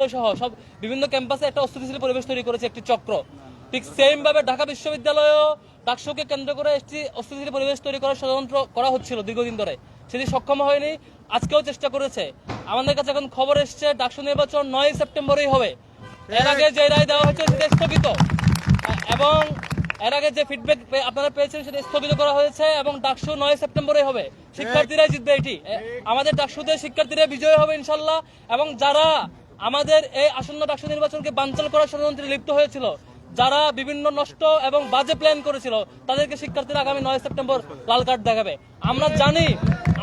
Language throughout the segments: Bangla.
সহ সব বিভিন্ন ক্যাম্পাসে একটা অস্থিতিশীল পরিবেশ তৈরি করেছে একটি চক্র। ঠিক সেম ভাবে ঢাকা বিশ্ববিদ্যালয়েও ডাকসুকে কেন্দ্র করে একটি অস্থিতিশীল পরিবেশ তৈরি করার ষড়যন্ত্র করা হচ্ছিল দীর্ঘদিন ধরে। সেটি সক্ষম হয়নি আজকেও চেষ্টা করেছে। আমাদের কাছে এখন খবর এসছে ডাকসু নির্বাচন নয় সেপ্টেম্বরেই হবে। এর আগে যে রায় দেওয়া হয়েছে সেটা স্থগিত। এবং এর আগে যে ফিডব্যাক আপনারা পেয়েছেন সেটা স্থগিত করা হয়েছে এবং ডাকসু নয় সেপ্টেম্বরে হবে। শিক্ষার্থীরাই জিতবে এটি। আমাদের ডাকসুতে শিক্ষার্থীরা বিজয় হবে ইনশাল্লাহ। এবং যারা আমাদের এই আসন্ন ডাকসু নির্বাচনকে বানচাল করার ষড়যন্ত্রে লিপ্ত হয়েছিল। যারা বিভিন্ন নষ্ট এবং বাজে প্ল্যান করেছিল, তাদেরকে শিক্ষার্থীরা আগামী নয় সেপ্টেম্বর লাল কার্ড দেখাবে। আমরা জানি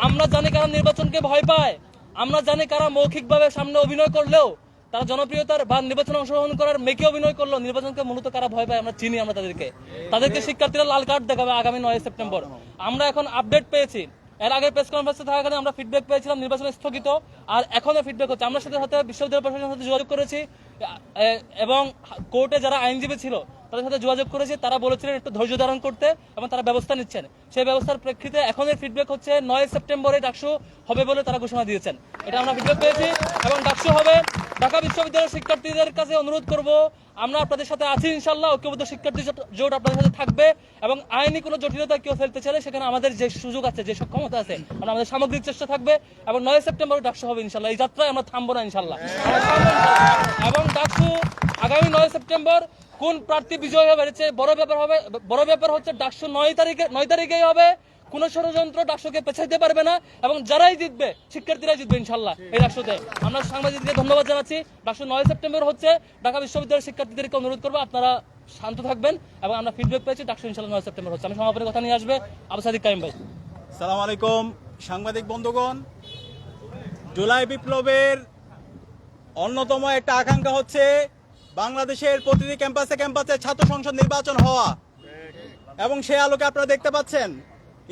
আমরা জানি কারা নির্বাচনকে ভয় পায়। আমরা জানি কারা মৌখিকভাবে সামনে অভিনয় করলেও, তারা জনপ্রিয়তার বা নির্বাচনে অংশগ্রহণ করার মেকে অভিনয় করল নির্বাচনকে মূলত কারা ভয় পায়, আমরা চিনি আমরা তাদেরকে। তাদেরকে শিক্ষার্থীরা লাল কার্ড দেখাবে আগামী নয় সেপ্টেম্বর। আমরা এখন আপডেট পেয়েছি। এর আগে প্রেস কনফারেন্সে থাকাকালীন আমরা ফিডব্যাক পেয়েছিলাম, নির্বাচন স্থগিত, আর এখনও ফিডব্যাক হচ্ছে। আমরা সাথে সাথে বিশ্ববিদ্যালয় প্রশাসনের সাথে যোগাযোগ করেছি। এবং কোর্টে যারা আইনজীবী ছিল তাদের সাথে যোগাযোগ করেছি, তারা বলেছিলেন একটু ধৈর্য ধারণ করতে এবং তারা ব্যবস্থা নিচ্ছেন। সেই ব্যবস্থার প্রেক্ষিতে এখনের ফিডব্যাক হচ্ছে, নয় সেপ্টেম্বরে ডাকসু হবে বলে তারা ঘোষণা দিয়েছেন। এটা আমরা ফিডব্যাক পেয়েছি এবং ডাকসু হবে। ঢাকা বিশ্ববিদ্যালয়ের শিক্ষার্থীদের কাছে অনুরোধ করব, আমরা আপনাদের সাথে আছি ইনশাল্লাহ ঐক্যবদ্ধ শিক্ষার্থী জোট- আপনাদের সাথে থাকবে এবং আইনি কোনো জটিলতা কেউ ফেলতে চাইলে সেখানে আমাদের যে সুযোগ আছে, যে সক্ষমতা আছে আমাদের সামগ্রিক চেষ্টা থাকবে এবং নয় সেপ্টেম্বর ডাকসু হবে ইনশাল্লাহ এই যাত্রায় আমরা থামবো না ইনশাল্লাহ। এবং ডাকসু আগামী নয় সেপ্টেম্বর কোন প্রার্থী বিজয় হবে? বড় ব্যাপার হবে, বড় ব্যাপার হচ্ছে ডাকশো নয় তারিখে, নয় তারিখেই হবে। কোন ষড়যন্ত্র ডাকসুকে পেছাইতে পারবে না এবং যারাই জিতবে, শিক্ষার্থীরাই জিতবে ইনশাল্লাহ এই ডাকসুতে। আমরা সাংবাদিকদের ধন্যবাদ জানাচ্ছি। ডাকশো নয় সেপ্টেম্বর হচ্ছে ঢাকা বিশ্ববিদ্যালয়ের শিক্ষার্থীদেরকে অনুরোধ করব, আপনারা শান্ত থাকবেন এবং আমরা ফিডব্যাক পেয়েছি ডাকশো ইনশাল্লাহ নয় সেপ্টেম্বর হচ্ছে। আমি সমাপনের কথা নিয়ে আসবে আবু সাদিক কাইম ভাই। সালাম আলাইকুম, সাংবাদিক বন্ধুগণ। জুলাই বিপ্লবের অন্যতম একটা আকাঙ্ক্ষা হচ্ছে বাংলাদেশের প্রতিটি ক্যাম্পাসে ক্যাম্পাসে ছাত্র সংসদ নির্বাচন হওয়া। এবং সে আলোকে আপনারা দেখতে পাচ্ছেন,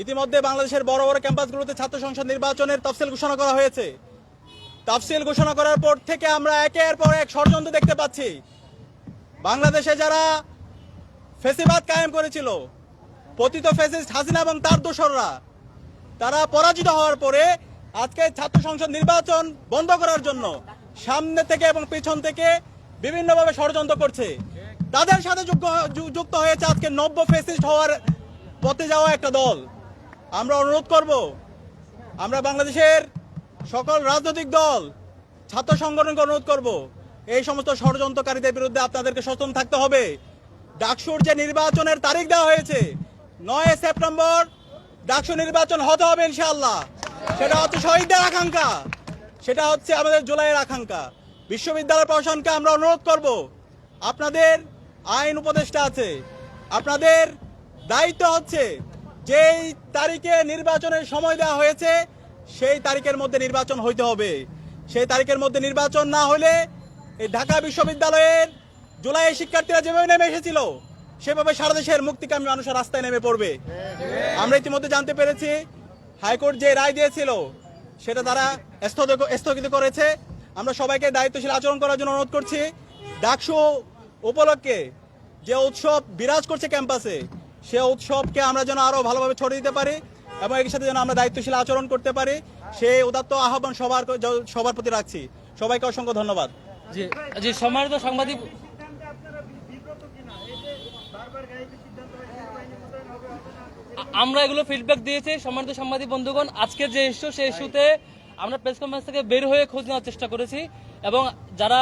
ইতিমধ্যে বাংলাদেশের বড় বড় ক্যাম্পাসগুলোতে ছাত্র সংসদ নির্বাচনের তফসিল ঘোষণা করা হয়েছে। তফসিল ঘোষণা করার পর থেকে আমরা একের পর এক ষড়যন্ত্র দেখতে পাচ্ছি। বাংলাদেশে যারা ফেসিবাদ কায়েম করেছিল, পতিত ফেসিস্ট হাসিনা এবং তার দোসররা, তারা পরাজিত হওয়ার পরে আজকে ছাত্র সংসদ নির্বাচন বন্ধ করার জন্য সামনে থেকে এবং পিছন থেকে বিভিন্নভাবে ষড়যন্ত্র করছে। তাদের সাথে যুক্ত হয়েছে আজকে নব্য ফেসিস্ট হওয়ার পথে যাওয়া একটা দল। আমরা অনুরোধ করব, আমরা বাংলাদেশের সকল রাজনৈতিক দল ছাত্র সংগঠনকে অনুরোধ করব, এই সমস্ত ষড়যন্ত্রকারীদের বিরুদ্ধে আপনাদেরকে সচেতন থাকতে হবে। ডাকসুর যে নির্বাচনের তারিখ দেওয়া হয়েছে, নয় সেপ্টেম্বর ডাকসু নির্বাচন হতে হবে ইনশাআল্লাহ। সেটা হচ্ছে শহীদদের আকাঙ্ক্ষা, সেটা হচ্ছে আমাদের জুলাইয়ের আকাঙ্ক্ষা। বিশ্ববিদ্যালয় প্রশাসনকে আমরা অনুরোধ করব, আপনাদের আইন উপদেষ্টা আছে, আপনাদের দায়িত্ব হচ্ছে যেই তারিখে নির্বাচনের সময় দেওয়া হয়েছে, সেই তারিখের মধ্যে নির্বাচন হইতে হবে। সেই তারিখের মধ্যে নির্বাচন না হলে এই ঢাকা বিশ্ববিদ্যালয়ের জুলাই শিক্ষার্থীরা যেভাবে নেমে এসেছিল, সেভাবে সারা দেশের মুক্তিকামী মানুষের রাস্তায় নেমে পড়বে। আমরা ইতিমধ্যে জানতে পেরেছি, হাইকোর্ট যে রায় দিয়েছিল, সেটা তারা স্থগিত- করেছে। আমরা সবাইকে দায়িত্বশীল আচরণ করার জন্য অনুরোধ করছি। ডাকসু উপলক্ষে যে উৎসব বিরাজ করছে ক্যাম্পাসে, সে উৎসবকে আমরা যেন আরও ভালোভাবে ছড়িয়ে দিতে পারি এবং এর সাথে যেন আমরা দায়িত্বশীল আচরণ করতে পারি, সেই উদাত্ত আহ্বান সবার সবার প্রতি রাখছি। সবাইকে অসংখ্য ধন্যবাদ। জি সম্মানিত সাংবাদিক আমরা এগুলো ফিডব্যাক দিয়েছি, সম্মানিত সাংবাদিক বন্ধুগণ। আজকের যে ইস্যু সেই ইস্যুতে আমরা প্রেস কনফারেন্স থেকে বের হয়ে খোঁজ নেওয়ার চেষ্টা করেছি এবং যারা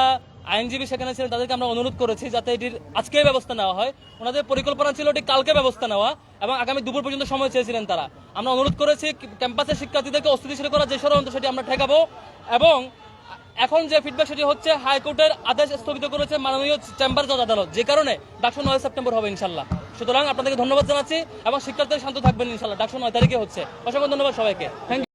আইনজীবী সেখানে ছিলেন তাদেরকে আমরা অনুরোধ করেছি যাতে এটির আজকে ব্যবস্থা নেওয়া হয়। ওনাদের পরিকল্পনা ছিল এটি কালকে ব্যবস্থা নেওয়া এবং আগামী দুপুর পর্যন্ত সময় চেয়েছিলেন তারা। আমরা অনুরোধ করেছি ক্যাম্পাসের শিক্ষার্থীদেরকে অস্থিতিশীল করার যে ষড়যন্ত্র সেটি আমরা ঠেকাবো এবং এখন যে ফিডব্যাক সেটি হচ্ছে, হাইকোর্টের আদেশ স্থগিত করেছে মাননীয় চেম্বার জজ আদালত, যে কারণে ডাকশো নয় সেপ্টেম্বর হবে ইনশাল্লাহ সুতরাং আপনাদেরকে ধন্যবাদ জানাচ্ছি এবং শিক্ষার্থীরা শান্ত থাকবেন ইনশাল্লাহ ডাকশো নয় তারিখে হচ্ছে। অসংখ্য ধন্যবাদ সবাইকে। থ্যাংক